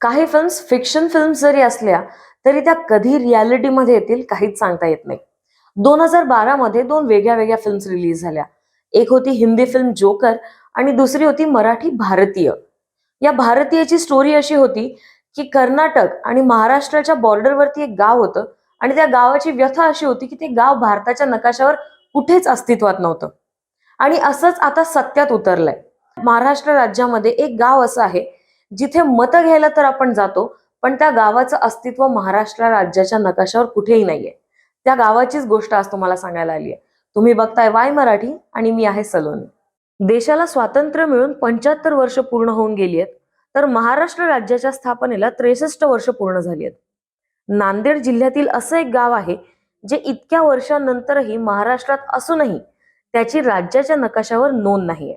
काही films fiction films जरी असल्या तरी त्या कधी रियालिटीमध्ये येतील काहीच सांगता येत नाही. दोन हजार बारा मध्ये दोन वेगळ्या वेगळ्या फिल्म्स रिलीज झाल्या. एक होती हिंदी फिल्म जोकर आणि दुसरी होती मराठी भारतीय. या भारतीयची स्टोरी अशी होती की कर्नाटक आणि महाराष्ट्राच्या बॉर्डरवरती एक गाव होतं आणि त्या गावाची व्यथा अशी होती की ते गाव भारताच्या नकाशावर कुठेच अस्तित्वात नव्हतं. आणि असंच आता सत्यात उतरलंय. महाराष्ट्र राज्यामध्ये एक गाव असं आहे जिथे मतं घ्यायला तर आपण जातो पण त्या गावाचं अस्तित्व महाराष्ट्र राज्याच्या नकाशावर कुठेही नाहीये. त्या गावाचीच गोष्ट आज तुम्हाला सांगायला आली आहे तुम्ही बघताय वाय मराठी आणि मी आहे सलोनी. देशाला स्वातंत्र्य मिळून पंच्याहत्तर वर्ष पूर्ण होऊन गेली आहेत तर महाराष्ट्र राज्याच्या स्थापनेला त्रेसष्ट वर्ष पूर्ण झाली आहेत नांदेड जिल्ह्यातील असं एक गाव आहे जे इतक्या वर्षांनंतरही महाराष्ट्रात असूनही त्याची राज्याच्या नकाशावर नोंद नाहीये.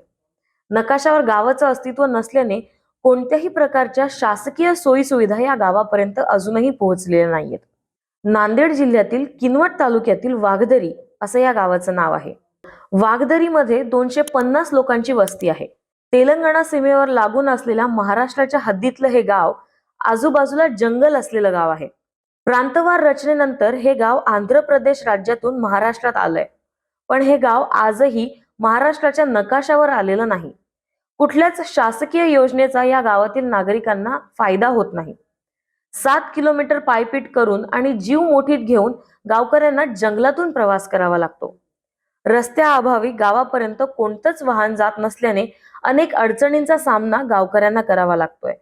नकाशावर गावाचं अस्तित्व नसल्याने कोणत्याही प्रकारच्या शासकीय सोयी सुविधा या गावापर्यंत अजूनही पोहोचलेल्या नाहीयेत. नांदेड जिल्ह्यातील किनवट तालुक्यातील वाघदरी असं या गावाचं नाव आहे. वाघदरीमध्ये दोनशे पन्नास लोकांची वस्ती आहे. तेलंगणा सीमेवर लागून असलेल्या महाराष्ट्राच्या हद्दीतलं हे गाव आजूबाजूला जंगल असलेलं गाव आहे. प्रांतवार रचनेनंतर हे गाव आंध्र प्रदेश राज्यातून महाराष्ट्रात आलंय. पण हे गाव आजही महाराष्ट्राच्या नकाशावर आलेलं नाही. कुठल्याच शासकीय योजनेचा या गावातील नागरिकांना फायदा होत नाही. सात किलोमीटर पायपीट करून आणि जीव मोठीत घेऊन गावकऱ्यांना जंगलातून प्रवास करावा लागतो. रस्त्याअभावी गावापर्यंत कोणतंच वाहन जात नसल्याने अनेक अडचणींचा सामना गावकऱ्यांना करावा लागतोय.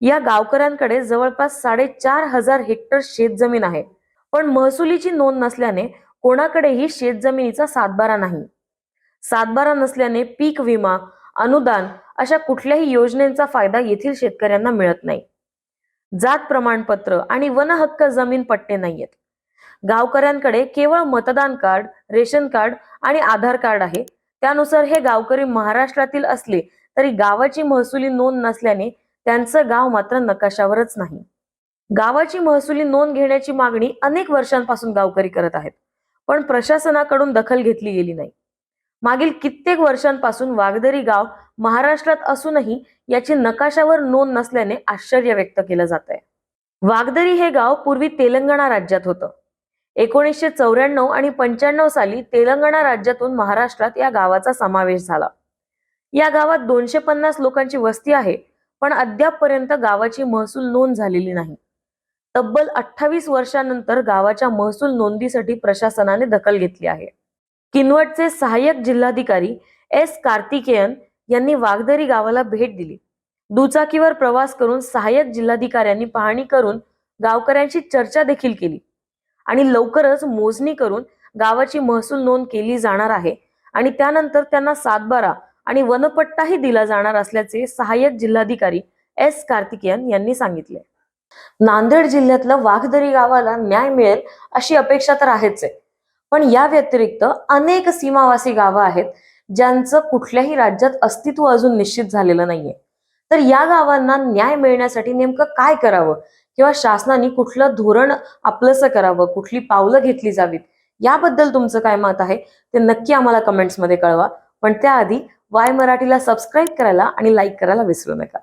या गावकऱ्यांकडे जवळपास साडेचार हजार हेक्टर शेतजमीन आहे. पण महसुलीची नोंद नसल्याने कोणाकडेही शेतजमिनीचा सातबारा नाही. सातबारा नसल्याने पीक विमा अनुदान अशा कुठल्याही योजनेचा फायदा येथील शेतकऱ्यांना मिळत नाही. जात प्रमाणपत्र आणि वन हक्क जमीन पट्टे नाहीयेत. गावकऱ्यांकडे केवळ मतदान कार्ड रेशन कार्ड आणि आधार कार्ड आहे. त्यानुसार हे गावकरी महाराष्ट्रातील असले तरी गावाची महसुली नोंद नसल्याने त्यांचं गाव मात्र नकाशावरच नाही. गावाची महसुली नोंद घेण्याची मागणी अनेक वर्षांपासून गावकरी करत आहेत. पण प्रशासनाकडून दखल घेतली गेली नाही. मागील कित्येक वर्षांपासून वागदरी गाव महाराष्ट्रात असूनही याची नकाशावर नोंद नसल्याने आश्चर्य व्यक्त केलं जात आहे वागदरी हे गाव पूर्वी तेलंगणा राज्यात होतं. एकोणीसशे चौऱ्याण्णव आणि पंच्याण्णव साली तेलंगणा राज्यातून महाराष्ट्रात या गावाचा समावेश झाला. या गावात दोनशे पन्नास लोकांची वस्ती आहे पण अद्यापपर्यंत गावाची महसूल नोंद झालेली नाही. तब्बल अठ्ठावीस वर्षांनंतर गावाच्या महसूल नोंदीसाठी प्रशासनाने दखल घेतली आहे. किनवटचे सहाय्यक जिल्हाधिकारी एस कार्तिकेयन यांनी वाघदरी गावाला भेट दिली. दुचाकीवर प्रवास करून सहाय्यक जिल्हाधिकाऱ्यांनी पाहणी करून गावकऱ्यांशी चर्चा देखील केली आणि लवकरच मोजणी करून गावाची महसूल नोंद केली जाणार आहे आणि त्यानंतर त्यांना सातबारा आणि वनपट्टाही दिला जाणार असल्याचे सहाय्यक जिल्हाधिकारी एस कार्तिकेयन यांनी सांगितले. नांदेड जिल्ह्यातलं वाघदरी गावाला न्याय मिळेल अशी अपेक्षा तर आहेच आहे. पण या व्यतिरिक्त अनेक सीमावासी गावं आहेत ज्यांचं कुठल्याही राज्यात अस्तित्व अजून निश्चित झालेलं नाहीये. तर या गावांना न्याय मिळण्यासाठी नेमकं काय करावं? किंवा शासनाने कुठलं धोरण आपलंसं करावं? कुठली पावलं घेतली जावीत? याबद्दल तुमचं काय मत आहे? ते नक्की आम्हाला कमेंट्समध्ये कळवा. पण त्याआधी वाय मराठीला सबस्क्राईब करायला आणि लाईक करायला विसरू नका.